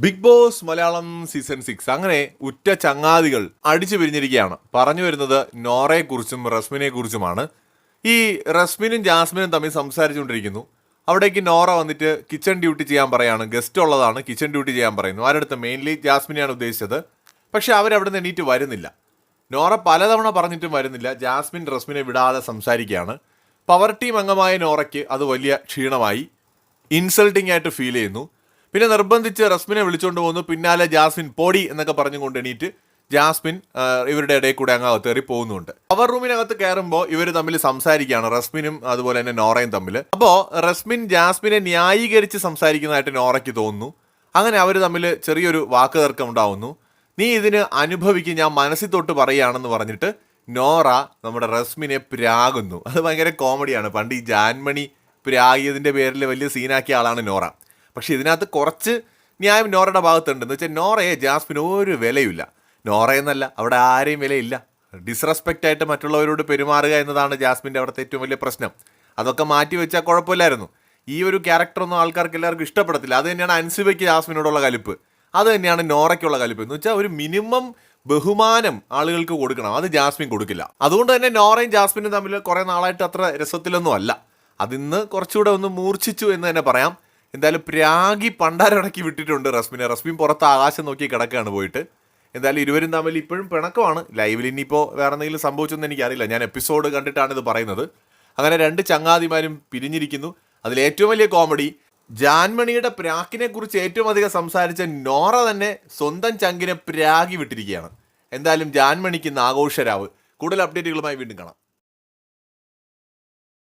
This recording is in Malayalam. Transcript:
Big Boss Malayalam season six. അങ്ങനെ ഉറ്റ ചങ്ങാതികൾ അടിച്ചു പിരിഞ്ഞിരിക്കുകയാണ്. പറഞ്ഞു വരുന്നത് നോറയെ കുറിച്ചും റസ്മിനെ കുറിച്ചുമാണ് ഈ റസ്മിനും ജാസ്മിനും തമ്മിൽ സംസാരിച്ചുകൊണ്ടിരിക്കുന്നു. അവിടേക്ക് നോറ വന്നിട്ട് കിച്ചൺ ഡ്യൂട്ടി ചെയ്യാൻ പറയാണ്. ഗസ്റ്റ് ഉള്ളതാണ് കിച്ചൺ ഡ്യൂട്ടി ചെയ്യാൻ പറയുന്നു. ആരടുത്ത്? മെയിൻലി ജാസ്മിനെയാണ് ഉദ്ദേശിച്ചത്. പക്ഷേ അവരവിടെ നിന്ന് എണീറ്റ് വരുന്നില്ല. നോറ പലതവണ പറഞ്ഞിട്ടും വരുന്നില്ല. ജാസ്മിൻ റസ്മിനെ വിടാതെ സംസാരിക്കുകയാണ്. പവർ ടീം അംഗമായ നോറയ്ക്ക് അത് വലിയ ക്ഷീണമായി. ഇൻസൾട്ടിംഗ് ആയിട്ട് ഫീൽ ചെയ്യുന്നു. പിന്നെ നിർബന്ധിച്ച് റസ്മിനെ വിളിച്ചുകൊണ്ട് പോകുന്നു പിന്നാലെ ജാസ്മിൻ പോടി എന്നൊക്കെ പറഞ്ഞുകൊണ്ട് എണീറ്റ് ജാസ്മിൻ ഇവരുടെ ഇടയിൽ കൂടെ അങ്ങ് അകത്തേറി പോകുന്നുണ്ട്. പവർ റൂമിനകത്ത് കയറുമ്പോൾ ഇവർ തമ്മിൽ സംസാരിക്കുകയാണ്. റസ്മിനും അതുപോലെ തന്നെ നോറയും തമ്മിൽ. അപ്പോൾ റസ്മിൻ ജാസ്മിനെ ന്യായീകരിച്ച് സംസാരിക്കുന്നതായിട്ട് നോറയ്ക്ക് തോന്നുന്നു. അങ്ങനെ അവർ തമ്മിൽ ചെറിയൊരു വാക്ക് തർക്കം ഉണ്ടാവുന്നു. നീ ഇതിന് അനുഭവിക്കും ഞാൻ മനസ്സിൽ തൊട്ട് പറയുകയാണെന്ന് പറഞ്ഞിട്ട് നോറ നമ്മുടെ റസ്മിനെ പ്രാകുന്നു. അത് ഭയങ്കര കോമഡിയാണ്. പണ്ട് ഈ ജാൻമണി പ്രാഗിയതിന്റെ പേരിൽ വലിയ സീനാക്കിയ ആളാണ് നോറ. പക്ഷെ ഇതിനകത്ത് കുറച്ച് ന്യായം നോറയുടെ ഭാഗത്തുണ്ട്. എന്ന് വെച്ചാൽ നോറയെ ജാസ്മിന് ഒരു വിലയില്ല നോറയെന്നല്ല അവിടെ ആരെയും വിലയില്ല. ഡിസ്റെസ്പെക്റ്റ് ആയിട്ട് മറ്റുള്ളവരോട് പെരുമാറുക എന്നതാണ് ജാസ്മിന്റെ അവിടുത്തെ ഏറ്റവും വലിയ പ്രശ്നം. അതൊക്കെ മാറ്റി വെച്ചാൽ കുഴപ്പമില്ലായിരുന്നു. ഈ ഒരു ക്യാരക്ടറൊന്നും ആൾക്കാർക്ക് എല്ലാവർക്കും ഇഷ്ടപ്പെടത്തില്ല. അത് തന്നെയാണ് അൻസിബയ്ക്ക് ജാസ്മിനോടുള്ള കലിപ്പ്. അത് തന്നെയാണ് നോറയ്ക്കുള്ള കലിപ്പ്. എന്ന് വെച്ചാൽ ഒരു മിനിമം ബഹുമാനം ആളുകൾക്ക് കൊടുക്കണം. അത് ജാസ്മിൻ കൊടുക്കില്ല. അതുകൊണ്ട് തന്നെ നോറയും ജാസ്മിനും തമ്മിൽ കുറേ നാളായിട്ട് അത്ര രസത്തിലൊന്നും അല്ല. അതിന്ന് കുറച്ചുകൂടെ ഒന്ന് മൂർച്ഛിച്ചു എന്ന് തന്നെ പറയാം. എന്തായാലും പ്രാഗി പണ്ടാരടക്കി വിട്ടിട്ടുണ്ട് റസ്മിനെ. റസ്മിൻ പുറത്ത് ആകാശം നോക്കി കിടക്കുകയാണ് പോയിട്ട്. എന്തായാലും ഇരുവരും തമ്മിൽ ഇപ്പോഴും പിണക്കമാണ്. ലൈവിൽ ഇനിയിപ്പോൾ വേറെ എന്തെങ്കിലും സംഭവിച്ചെന്ന് എനിക്കറിയില്ല. ഞാൻ എപ്പിസോഡ് കണ്ടിട്ടാണ് ഇത് പറയുന്നത്. അങ്ങനെ രണ്ട് ചങ്ങാതിമാരും പിരിഞ്ഞിരിക്കുന്നു. അതിൽ ഏറ്റവും വലിയ കോമഡി ജാൻമണിയുടെ പ്രാക്കിനെ കുറിച്ച് ഏറ്റവും അധികം സംസാരിച്ച നോറ തന്നെ സ്വന്തം ചങ്കിനെ പ്രാഗി വിട്ടിരിക്കുകയാണ്. എന്തായാലും ജാൻമണിക്ക് ഇന്ന് ആഘോഷരാവ്. കൂടുതൽ അപ്ഡേറ്റുകളുമായി വീണ്ടും കാണാം.